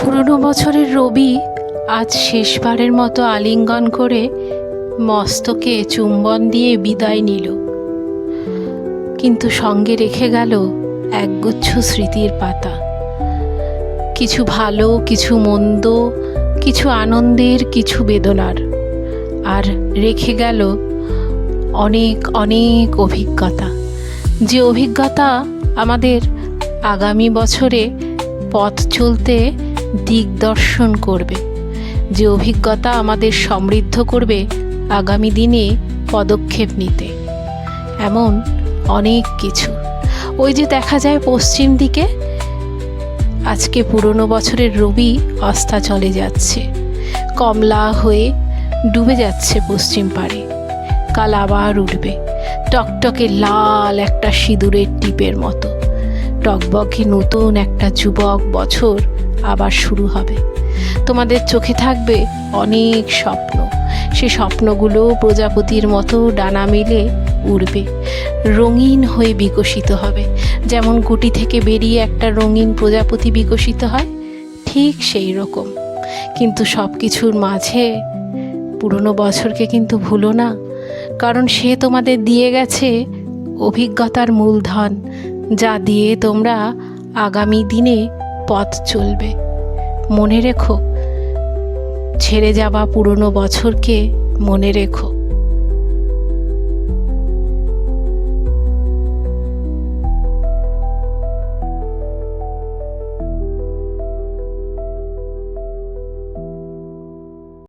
পুরনো বছরের রবি আজ শেষবারের মতো আলিঙ্গন করে মস্তকে চুম্বন দিয়ে বিদায় নিল। কিন্তু সঙ্গে রেখে গেল একগুচ্ছ স্মৃতির পাতা। কিছু ভালো, কিছু মন্দ, কিছু আনন্দের, কিছু বেদনার। আর রেখে গেল অনেক অনেক অভিজ্ঞতা। যে অভিজ্ঞতা আমাদের আগামী বছরে পথ চলতে দিগদর্শন করবে। যে অভিজ্ঞতা আমাদের সমৃদ্ধ করবে আগামী দিনে পদক্ষেপ নিতে। এমন অনেক কিছু। ওই যে দেখা যায় পশ্চিম দিকে, আজকে পুরনো বছরের রবি অস্তা চলে যাচ্ছে। কমলা হয়ে ডুবে যাচ্ছে পশ্চিম পাড়ে। কাল আবার উঠবে। টকটকে লাল একটা সিঁদুরের টিপের মতো। টকবকে নতুন একটা যুবক বছর আবার শুরু হবে। তোমাদের চোখে থাকবে অনেক স্বপ্ন। সে স্বপ্নগুলো প্রজাপতির মতো ডানা মেলে উড়বে। রঙিন হয়ে বিকশিত হবে। যেমন গুটি থেকে বেরিয়ে একটা রঙিন প্রজাপতি বিকশিত হয়, ঠিক সেই রকম। কিন্তু সব কিছুর মাঝে পুরনো বছরকে কিন্তু ভুলো না। কারণ সে তোমাদের দিয়ে গেছে অভিজ্ঞতার মূলধন। যা দিয়ে তোমরা আগামী দিনে পথ চলবে। মনে রেখো, ছেড়ে যাওয়া পুরনো বছরকে মনে রেখো।